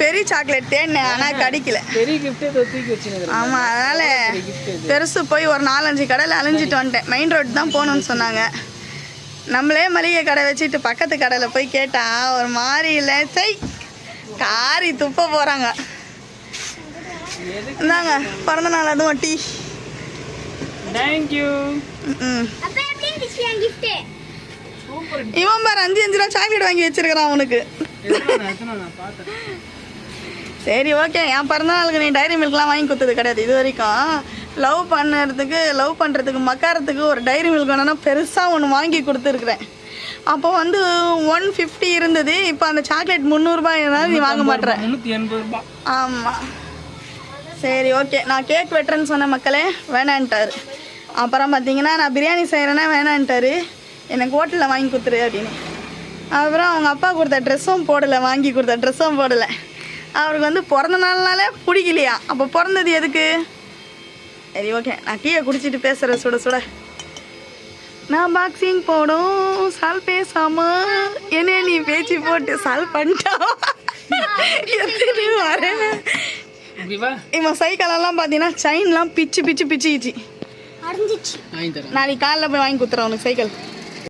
பெரிய சாக்லேட் தேடினேன் ஆனால் கிடைக்கல. பெரிய கிஃப்ட் ஏதோ தூக்கி வச்சுருக்கிறேன். ஆமாம் அதனால் பெருசு போய் ஒரு நாலஞ்சு கடையில் அலைஞ்சிட்டு வந்துட்டேன். மெயின் ரோடு தான் போகணும்னு சொன்னாங்க. நம்மளே மளிகை கடை வச்சுட்டு பக்கத்து கடையில் போய் கேட்டால் ஒரு மாதிரி இல்லை. சை காரி துப்ப போகிறாங்க இந்தாங்க பிறந்த நாள் அதுவும் டீ. தேங்க்யூ ம் இவன் பாரு அஞ்சு அஞ்சு ரூபா சாக்லேட் வாங்கி வச்சிருக்கிறான் அவனுக்கு. சரி ஓகே என் பிறந்தநாளுக்கு நீ டைரி மில்க்லாம் வாங்கி கொடுத்தது கிடையாது. இது வரைக்கும் லவ் பண்ணுறதுக்கு லவ் பண்ணுறதுக்கு மக்காரத்துக்கு ஒரு டைரி மில்க் வேணும்னா பெருசாக ஒன்று வாங்கி கொடுத்துருக்குறேன். அப்போ வந்து ஒன் ஃபிஃப்டி இருந்தது. இப்போ அந்த சாக்லேட் முந்நூறுபா இருந்தாலும் நீ வாங்க ரூபாய் ஆமாம் சரி ஓகே நான் கேக் வெட்டுறேன்னு சொன்ன மக்களே வேணான்ட்டார். அப்புறம் பார்த்தீங்கன்னா நான் பிரியாணி செய்கிறேன்னா வேணான்ட்டாரு. எனக்கு ஹோட்டலில் வாங்கி கொடுத்துரு அப்படின்னு. அப்புறம் அவங்க அப்பா கொடுத்த ட்ரெஸ்ஸும் போடலை வாங்கி கொடுத்த ட்ரெஸ்ஸும் போடலை. அவருக்கு வந்து பிறந்த நாள்னாலே பிடிக்கலையா? அப்போ பிறந்தது எதுக்கு? சரி ஓகே நான் டீயை குடிச்சிட்டு பேசுகிறேன் சுட சுட. நான் பாக்ஸிங் போடும். சால் பேசாம என்ன நீ பேச்சு போட்டு சால் பண்ணிட்டா? எத்தனை வரேன் இவன் சைக்கிளெல்லாம் பார்த்தீங்கன்னா செயின்லாம் பிச்சு பிச்சு தரேன். நாளைக்கு காலைல போய் வாங்கி கொடுத்துறேன் உனக்கு சைக்கிள்